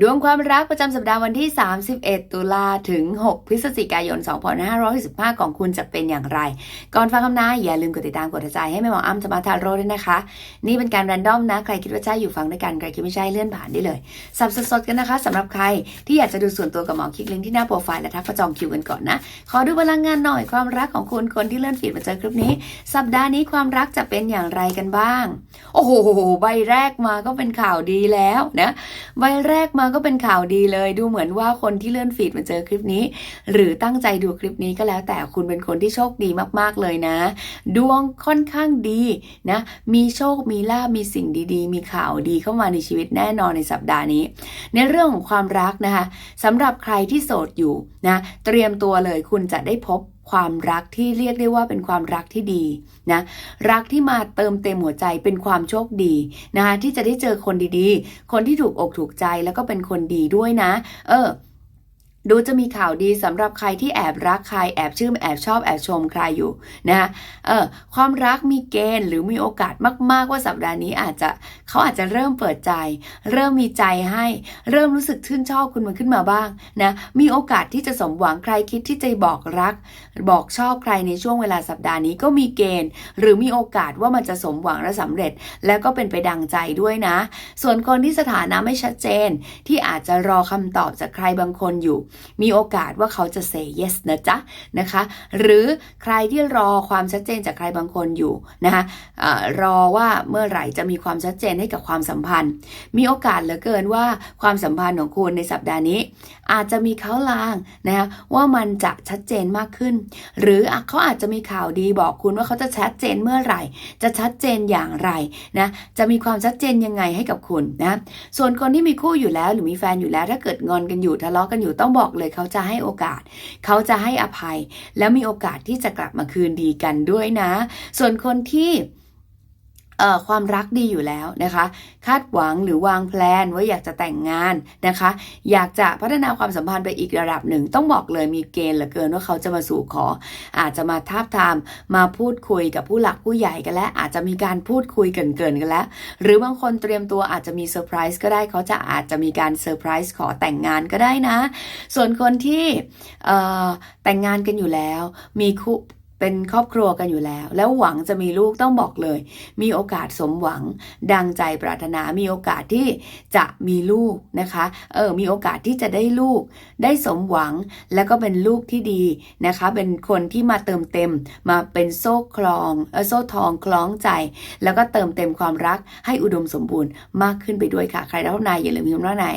ดวงความรักประจำสัปดาห์วันที่ 31 ตุลาถึง 6 พฤศจิกายน 2565 ของคุณจะเป็นอย่างไร ก่อนฟังคำนายอย่าลืมกดติดตามกดใจให้แม่หมออ้ำจะมาทาโร่ด้วยนะคะ นี่เป็นการแรนดอมนะ ใครคิดว่าใช่อยู่ฟังด้วยกัน ใครคิดไม่ใช่เลื่อนผ่านได้เลย สับสดๆกันนะคะสำหรับใครที่อยากจะดูส่วนตัวกับหมอคลิกลิงก์ที่หน้าโปรไฟล์และทักประจองคิวกันก่อนนะ ขอดูพลังงานหน่อยความรักของคุณคนที่เลื่อนฟีดมาเจอคลิปนี้ สัปดาห์นี้ความรักจะเป็นอย่างไรกันบ้าง โอ้โหใบแรกมาก็เป็นข่าวดีแล้วนะใบแรกมาก็เป็นข่าวดีเลย ดูเหมือนว่าคนที่เลื่อนฟีดมาเจอคลิปนี้ หรือตั้งใจดูคลิปนี้ก็แล้ว แต่คุณเป็นคนที่โชคดีมากๆเลยนะ ดวงค่อนข้างดีนะ มีโชคมีลาบมีสิ่งดีๆ มีข่าวดีเข้ามาในชีวิตแน่นอนในสัปดาห์นี้ ในเรื่องของความรักนะคะสำหรับใครที่โสดอยู่นะ เตรียมตัวเลยคุณจะได้พบ ความรักที่เรียกได้ว่าเป็นความรักที่ดีนะรักที่มาเติมเต็มหัวใจเป็นความโชคดีนะคะที่จะได้เจอคนดีๆ คนที่ถูกอกถูกใจแล้วก็เป็นคนดีด้วยนะ เออ ดูจะมีข่าวดีสำหรับใครที่แอบรักใครแอบชื่นแอบชอบแอบชมใครอยู่นะคะเออความรักมีเกณฑ์หรือมีโอกาสมาก ๆ ว่าสัปดาห์นี้อาจจะเขาอาจจะเริ่มเปิดใจ เริ่มมีใจให้ เริ่มรู้สึกชื่นชอบคุณมันขึ้นมาบ้างนะมีโอกาสที่จะสมหวังใครคิดที่จะบอกรัก บอกชอบใครในช่วงเวลาสัปดาห์นี้ก็มีเกณฑ์ หรือมีโอกาสว่ามันจะสมหวังและสำเร็จ แล้วก็เป็นไปดังใจด้วยนะ ส่วนคนที่สถานะไม่ชัดเจน ที่อาจจะรอคำตอบจากใครบางคนอยู่มีโอกาสว่าเขาจะ say yes นะจ๊ะนะคะ หรือใครที่รอความชัดเจนจากใครบางคนอยู่นะคะออรอว่าเมื่อไหร่จะมีความชัดเจนให้กับความสัมพันธ์ มีโอกาสเหลือเกินว่าความสัมพันธ์ของคุณในสัปดาห์นี้ อาจจะมีเขาลางนะคะว่ามันจะชัดเจนมากขึ้น หรืออเขาอาจจะมีข่าวดีบอกคุณว่าเขาจะชัดเจนเมื่อไหร่ จะชัดเจนอย่างไรนะจะมีความชัดเจนยังไงให้กับคุณนะส่วนคนที่มีคู่อยู่แล้วหรือมีแฟนอยู่แล้ว ถ้าเกิดงอนกันอยู่ทะเลาะกันอยู่ต้องบอกอกเลยเขาจะให้โอกาส เขาจะให้อภัย แล้วมีโอกาสที่จะกลับมาคืนดีกันด้วยนะ ส่วนคนที่ ความรักดีอยู่แล้วนะคะ คาดหวังหรือวางแพลนว่าอยากจะแต่งงานนะคะ อยากจะพัฒนาความสัมพันธ์ไปอีกระดับหนึ่ง ต้องบอกเลยมีเกณฑ์เหลือเกินว่าเขาจะมาสู่ขอ อาจจะมาทาบทามมาพูดคุยกับผู้หลักผู้ใหญ่กันแล้ว อาจจะมีการพูดคุยเกินๆกันแล้ว หรือบางคนเตรียมตัวอาจจะมีเซอร์ไพรส์ก็ได้เขาจะอาจจะมีการเซอร์ไพรส์ขอแต่งงานก็ได้นะ ส่วนคนที่แต่งงานกันอยู่แล้ว มีคู่ เป็นครอบครัวกันอยู่แล้ว แล้วหวังจะมีลูกต้องบอกเลย มีโอกาสสมหวัง ดังใจปรารถนามีโอกาสที่จะมีลูกนะคะเออมีโอกาสที่จะได้ลูก ได้สมหวังแล้วก็เป็นลูกที่ดีนะคะ เป็นคนที่มาเติมเต็มมาเป็นโซ่คลองเออโซ่ทองคล้องใจ แล้วก็เติมเต็มความรักให้อุดมสมบูรณ์มากขึ้นไปด้วยค่ะ ใครรับนายอย่าลืมพิมพ์ว่านาย